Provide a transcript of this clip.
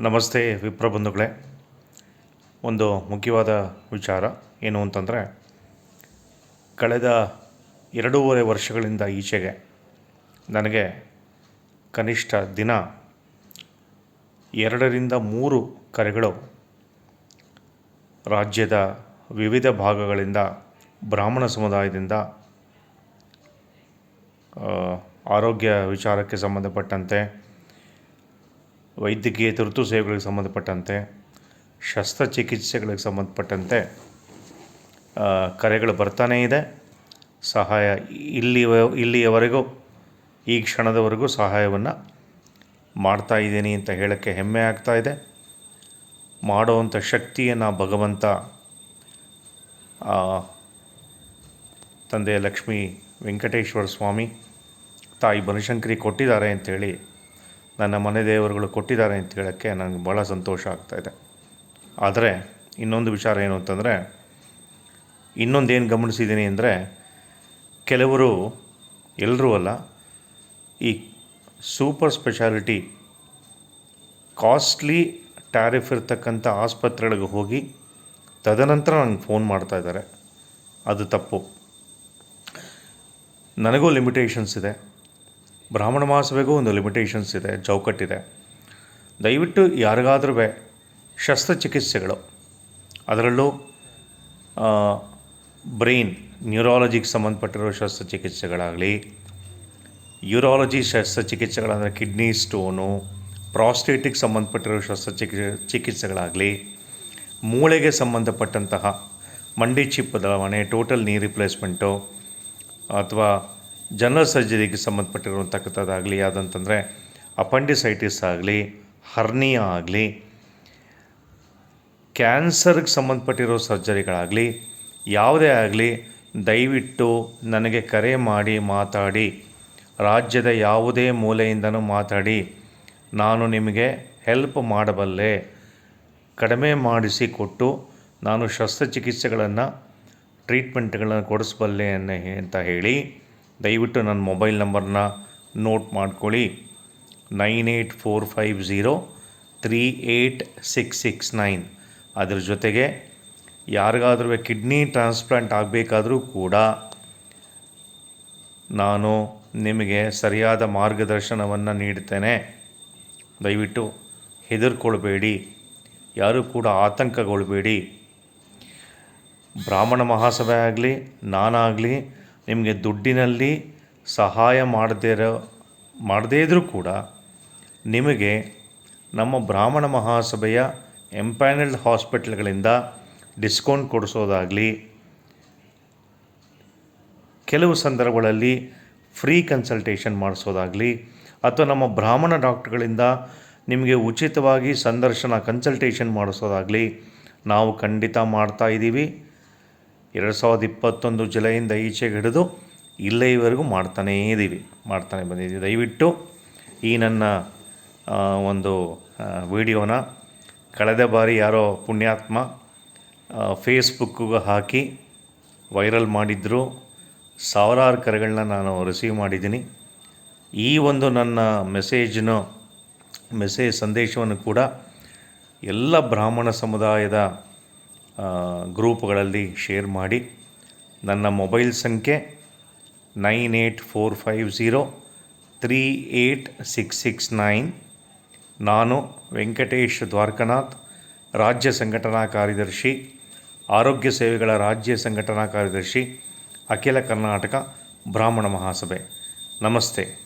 ನಮಸ್ತೆ ವಿಪ್ರ ಬಂಧುಗಳೇ. ಒಂದು ಮುಖ್ಯವಾದ ವಿಚಾರ ಏನು ಅಂತಂದರೆ, ಕಳೆದ ಎರಡೂವರೆ ವರ್ಷಗಳಿಂದ ಈಚೆಗೆ ನನಗೆ ಕನಿಷ್ಠ ದಿನ ಎರಡರಿಂದ ಮೂರು ಕರೆಗಳು ರಾಜ್ಯದ ವಿವಿಧ ಭಾಗಗಳಿಂದ, ಬ್ರಾಹ್ಮಣ ಸಮುದಾಯದಿಂದ ಆರೋಗ್ಯ ವಿಚಾರಕ್ಕೆ ಸಂಬಂಧಪಟ್ಟಂತೆ ವೈದ್ಯಕೀಯ ತುರ್ತು ಸೇವೆಗಳಿಗೆ ಸಂಬಂಧಪಟ್ಟಂತೆ, ಶಸ್ತ್ರಚಿಕಿತ್ಸೆಗಳಿಗೆ ಸಂಬಂಧಪಟ್ಟಂತೆ ಕರೆಗಳು ಬರ್ತಾನೇ ಇದೆ. ಸಹಾಯ ಇಲ್ಲಿ ಇಲ್ಲಿಯವರೆಗೂ, ಈ ಕ್ಷಣದವರೆಗೂ ಸಹಾಯವನ್ನು ಮಾಡ್ತಾ ಇದ್ದೀನಿ ಅಂತ ಹೇಳೋಕ್ಕೆ ಹೆಮ್ಮೆ ಆಗ್ತಾ ಇದೆ. ಮಾಡುವಂಥ ಶಕ್ತಿಯನ್ನು ಭಗವಂತ ತಂದೆ ಲಕ್ಷ್ಮೀ ವೆಂಕಟೇಶ್ವರ ಸ್ವಾಮಿ, ತಾಯಿ ಬನಶಂಕರಿ ಕೊಟ್ಟಿದ್ದಾರೆ ಅಂಥೇಳಿ ನನ್ನ ಮನೆ ದೇವರುಗಳು ಕೊಟ್ಟಿದ್ದಾರೆ ಅಂತ ಹೇಳೋಕ್ಕೆ ನನಗೆ ಭಾಳ ಸಂತೋಷ ಆಗ್ತಾಯಿದೆ ಆದರೆ ಇನ್ನೊಂದು ವಿಚಾರ ಏನು ಅಂತಂದರೆ, ಇನ್ನೊಂದೇನು ಗಮನಿಸಿದ್ದೀನಿ ಅಂದರೆ, ಕೆಲವರು ಎಲ್ಲರೂ ಅಲ್ಲ, ಈ ಸೂಪರ್ ಸ್ಪೆಷಾಲಿಟಿ, ಕಾಸ್ಟ್ಲಿ ಟ್ಯಾರಿಫ್ ಇರ್ತಕ್ಕಂಥ ಆಸ್ಪತ್ರೆಗಳಿಗೆ ಹೋಗಿ ತದನಂತರ ನನಗೆ ಫೋನ್ ಮಾಡ್ತಾ ಇದ್ದಾರೆ. ಅದು ತಪ್ಪು. ನನಗೂ ಲಿಮಿಟೇಷನ್ಸ್ ಇದೆ. ಬ್ರಾಹ್ಮಣ ಮಾಸವೆಗೂ ಒಂದು ಲಿಮಿಟೇಷನ್ಸ್ ಇದೆ, ಚೌಕಟ್ಟಿದೆ. ದಯವಿಟ್ಟು ಯಾರಿಗಾದ್ರೂ ಶಸ್ತ್ರಚಿಕಿತ್ಸೆಗಳು. ಅದರಲ್ಲೂ ಬ್ರೈನ್, ನ್ಯೂರಾಲಜಿಗೆ ಸಂಬಂಧಪಟ್ಟಿರೋ ಶಸ್ತ್ರಚಿಕಿತ್ಸೆಗಳಾಗಲಿ, ಯೂರಾಲಜಿ ಶಸ್ತ್ರಚಿಕಿತ್ಸೆಗಳಂದರೆ ಕಿಡ್ನಿ ಸ್ಟೋನು ಪ್ರಾಸ್ಟೇಟಿಗೆ ಸಂಬಂಧಪಟ್ಟಿರೋ ಶಸ್ತ್ರಚಿಕಿ, ಚಿಕಿತ್ಸೆಗಳಾಗಲಿ, ಮೂಳೆಗೆ ಸಂಬಂಧಪಟ್ಟಂತಹ ಮಂಡಿ ಚಿಪ್ ಬದಲಾವಣೆ ಟೋಟಲ್ ನೀ ರಿಪ್ಲೇಸ್ಮೆಂಟು, ಅಥವಾ ಜನರಲ್ ಸರ್ಜರಿಗೆ ಸಂಬಂಧಪಟ್ಟಿರುವಂತಕ್ಕಂಥದ್ದಾಗಲಿ, ಯಾವುದಂತಂದರೆ ಅಪಂಡಿಸೈಟಿಸ್ ಆಗಲಿ ಹರ್ನಿಯಾ ಆಗಲಿ ಕ್ಯಾನ್ಸರ್ಗೆ ಸಂಬಂಧಪಟ್ಟಿರೋ ಸರ್ಜರಿಗಳಾಗಲಿ ಯಾವುದೇ ಆಗಲಿ ದಯವಿಟ್ಟು ನನಗೆ ಕರೆ ಮಾಡಿ ಮಾತಾಡಿ, ರಾಜ್ಯದ ಯಾವುದೇ ಮೂಲೆಯಿಂದನೂ ಮಾತಾಡಿ, ನಾನು ನಿಮಗೆ ಹೆಲ್ಪ್ ಮಾಡಬಲ್ಲೆ, ಕಡಿಮೆ ಮಾಡಿಸಿ ಕೊಟ್ಟು ನಾನು ಶಸ್ತ್ರಚಿಕಿತ್ಸೆಗಳನ್ನು ಟ್ರೀಟ್ಮೆಂಟ್ಗಳನ್ನು ಕೊಡಿಸಬಲ್ಲೆ ಅಂತ ಹೇಳಿ ದಯವಿಟ್ಟು ನನ್ನ ಮೊಬೈಲ್ ನಂಬರ್ನ ನೋಟ್ ಮಾಡ್ಕೊಳ್ಳಿ. Nine eight four five zero three eight six six nine. ಅದ್ರ ಜೊತೆಗೆ ಯಾರಿಗಾದ್ರೂ ಕಿಡ್ನಿ ಟ್ರಾನ್ಸ್ಪ್ಲಾಂಟ್ ಆಗಬೇಕಾದರೂ ಕೂಡ ನಾನು ನಿಮಗೆ ಸರಿಯಾದ ಮಾರ್ಗದರ್ಶನವನ್ನು ನೀಡ್ತೇನೆ. ದಯವಿಟ್ಟು ಹೆದರ್ಕೊಳ್ಬೇಡಿ. ಯಾರೂ ಕೂಡ ಆತಂಕಗೊಳ್ಬೇಡಿ. ಬ್ರಾಹ್ಮಣ ಮಹಾಸಭೆ ಆಗಲಿ, ನಾನಾಗಲಿ ನಿಮಗೆ ದುಡ್ಡಿನಲ್ಲಿ ಸಹಾಯ ಮಾಡದೇ ಇರೋ, ಮಾಡದೇ ಇದ್ದರೂ ಕೂಡ ನಿಮಗೆ ನಮ್ಮ ಬ್ರಾಹ್ಮಣ ಮಹಾಸಭೆಯ ಎಂಪ್ಯಾನಲ್ಡ್ ಹಾಸ್ಪಿಟ್ಲ್ಗಳಿಂದ ಡಿಸ್ಕೌಂಟ್ ಕೊಡಿಸೋದಾಗಲಿ, ಕೆಲವು ಸಂದರ್ಭಗಳಲ್ಲಿ ಫ್ರೀ ಕನ್ಸಲ್ಟೇಷನ್ ಮಾಡಿಸೋದಾಗಲಿ, ಅಥವಾ ನಮ್ಮ ಬ್ರಾಹ್ಮಣ ಡಾಕ್ಟ್ರುಗಳಿಂದ ನಿಮಗೆ ಉಚಿತವಾಗಿ ಸಂದರ್ಶನ ಕನ್ಸಲ್ಟೇಷನ್ ಮಾಡಿಸೋದಾಗಲಿ, ನಾವು ಖಂಡಿತ ಮಾಡ್ತಾ ಇದ್ದೀವಿ. ಎರಡು ಸಾವಿರದ ಇಪ್ಪತ್ತೊಂದು ಜುಲೈಯಿಂದ ಈಚೆಗೆ ಹಿಡಿದು ಇಲ್ಲಿವರೆಗೂ ಮಾಡ್ತಾನೇ ಇದ್ದೀವಿ ಮಾಡ್ತಾನೆ ಬಂದಿದ್ದೀವಿ ದಯವಿಟ್ಟು ಈ ನನ್ನ ಒಂದು ವಿಡಿಯೋನ ಕಳೆದ ಬಾರಿ ಯಾರೋ ಪುಣ್ಯಾತ್ಮ ಫೇಸ್ಬುಕ್ಕಿಗೆ ಹಾಕಿ ವೈರಲ್ ಮಾಡಿದ್ರು. ಸಾವಿರಾರು ಕರೆಗಳನ್ನ ನಾನು ರಿಸೀವ್ ಮಾಡಿದ್ದೀನಿ. ಈ ಒಂದು ನನ್ನ ಮೆಸೇಜ್ನ, ಮೆಸೇಜ್ ಸಂದೇಶವನ್ನು ಕೂಡ ಎಲ್ಲ ಬ್ರಾಹ್ಮಣ ಸಮುದಾಯದ ಗ್ರೂಪ್ಗಳಲ್ಲಿ ಶೇರ್ ಮಾಡಿ. ನನ್ನ ಮೊಬೈಲ್ ಸಂಖ್ಯೆ nine eight four five zero three eight six six nine. ನಾನು ವೆಂಕಟೇಶ್ ದ್ವಾರಕನಾಥ್, ರಾಜ್ಯ ಸಂಘಟನಾ ಕಾರ್ಯದರ್ಶಿ, ಆರೋಗ್ಯ ಸೇವೆಗಳ ರಾಜ್ಯ ಸಂಘಟನಾ ಕಾರ್ಯದರ್ಶಿ, ಅಖಿಲ ಕರ್ನಾಟಕ ಬ್ರಾಹ್ಮಣ ಮಹಾಸಭೆ. ನಮಸ್ತೆ.